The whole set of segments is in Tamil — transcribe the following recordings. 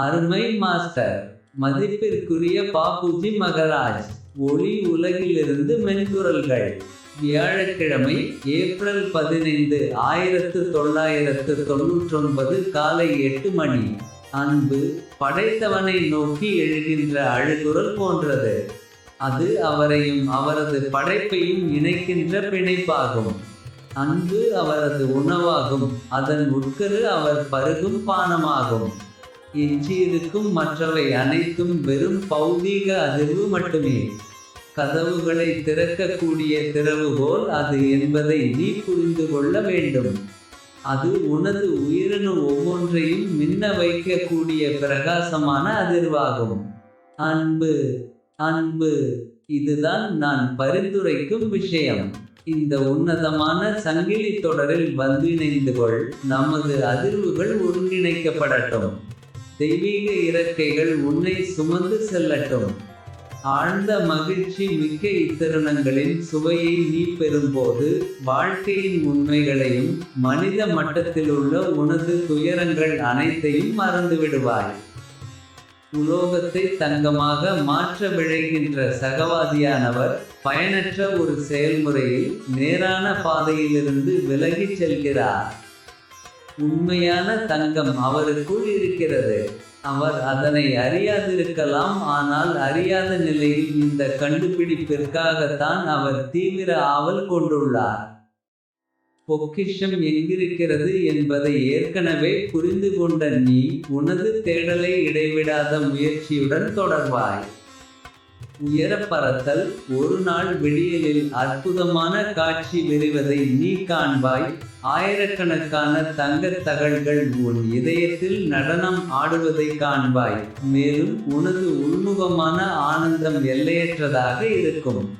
அருமை மாஸ்டர். மதிப்பிற்குரிய பாபுஜி மகராஜ் ஒளி உலகிலிருந்து மென்குரல்கள் வியாழக்கிழமை ஏப்ரல் பதினைந்து ஆயிரத்து தொள்ளாயிரத்து தொன்னூற்றொன்பது காலை எட்டு மணி. அன்பு படைத்தவனை நோக்கி எழுகின்ற அழுகுரல் போன்றது. அது அவரையும் அவரது படைப்பையும் இணைக்கின்ற பிணைப்பாகும். அன்பு அவரது உணவாகும். அதன் உட்கரு அவர் பருகும் பானமாகும். எஞ்சியிருக்கும் மற்றவை அனைத்தும் வெறும் பௌதீக அதிர்வு மட்டுமே. கதவுகளை திறக்கக்கூடிய திறவுகோல் அது என்பதை நீ புரிந்து கொள்ள வேண்டும். அது உனது உயிரணு ஒவ்வொன்றையும் மின்ன வைக்கக்கூடிய பிரகாசமான அதிர்வாகும். அன்பு அன்பு இதுதான் நான் பரிந்துரைக்கும் விஷயம். இந்த உன்னதமான சங்கிலி தொடரில் வந்து இணைந்து கொள். நமது அதிர்வுகள் ஒருங்கிணைக்கப்படட்டும் தெய்வீக இறக்கைகள் உன்னை சுமந்து செல்லட்டும். ஆழ்ந்த மகிழ்ச்சி மிக்க இத்தருணங்களின் சுவையை நீ பெறும்போது வாழ்க்கையின் உண்மைகளையும் மனித மட்டத்திலுள்ள உனது துயரங்கள் அனைத்தையும் மறந்துவிடுவாய். உலோகத்தை தங்கமாக மாற்ற விழைகின்ற சகவாதியானவர் பயனற்ற ஒரு செயல்முறையில் நேரான பாதையிலிருந்து விலகிச் செல்கிறார். உண்மையான தங்கம் அவருக்குள் இருக்கிறது. அவர் அதனை அறியாதிருக்கலாம் ஆனால் அறியாத நிலையில் இந்த கண்டுபிடிப்பிற்காகத்தான் அவர் தீவிர ஆவல் கொண்டுள்ளார். பொக்கிஷம் எங்கிருக்கிறது என்பதை ஏற்கனவே புரிந்து கொண்ட நீ உனது தேடலை இடைவிடாத முயற்சியுடன் தொடர்வாய். உயரப்பறத்தல் ஒரு நாள் விடியலில் அற்புதமான காட்சி விரிவதை நீ காண்பாய். ஆயிரக்கணக்கான தங்க தகள்கள் உன் இதயத்தில் நடனம் ஆடுவதை காண்பாய். மேலும் உனது உள்முகமான ஆனந்தம் எல்லையற்றதாக இருக்கும்.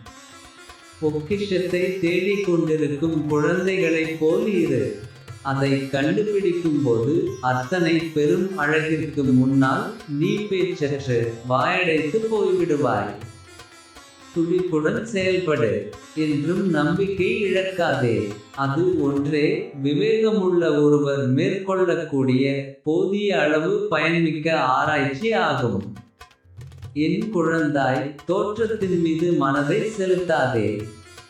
பொக்கிஷத்தை தேடிக் கொண்டிருக்கும் குழந்தைகளைப் போல் இரு. அதை கண்டுபிடிக்கும் போது அத்தனை பெரும் அழகிற்கு முன்னால் நீ பேச்சற்று வாயடைத்து போய்விடுவாய். துடிப்புடன் செயல்படு என்றும் நம்பிக்கை இழக்காதே. அது ஒன்றே விவேகமுள்ள ஒருவர் மேற்கொள்ளக்கூடிய போதிய அளவு பயன்மிக்க ஆராய்ச்சி ஆகும். என் குழந்தாய் தோற்றத்தின் மீது மனதை செலுத்தாதே.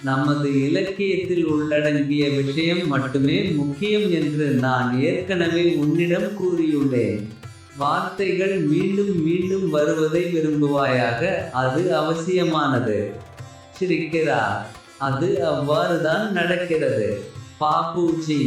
நமது இலக்கியத்தில் உள்ளடங்கிய விஷயம் மட்டுமே முக்கியம் என்று நான் ஏற்கனவே உன்னிடம் கூறியுள்ளேன். வார்த்தைகள் மீண்டும் மீண்டும் வருவதை விரும்புவாயாக அது அவசியமானது. சிரிக்கிறார். அது அவ்வாறுதான் நடக்கிறது. பாப்பூச்சி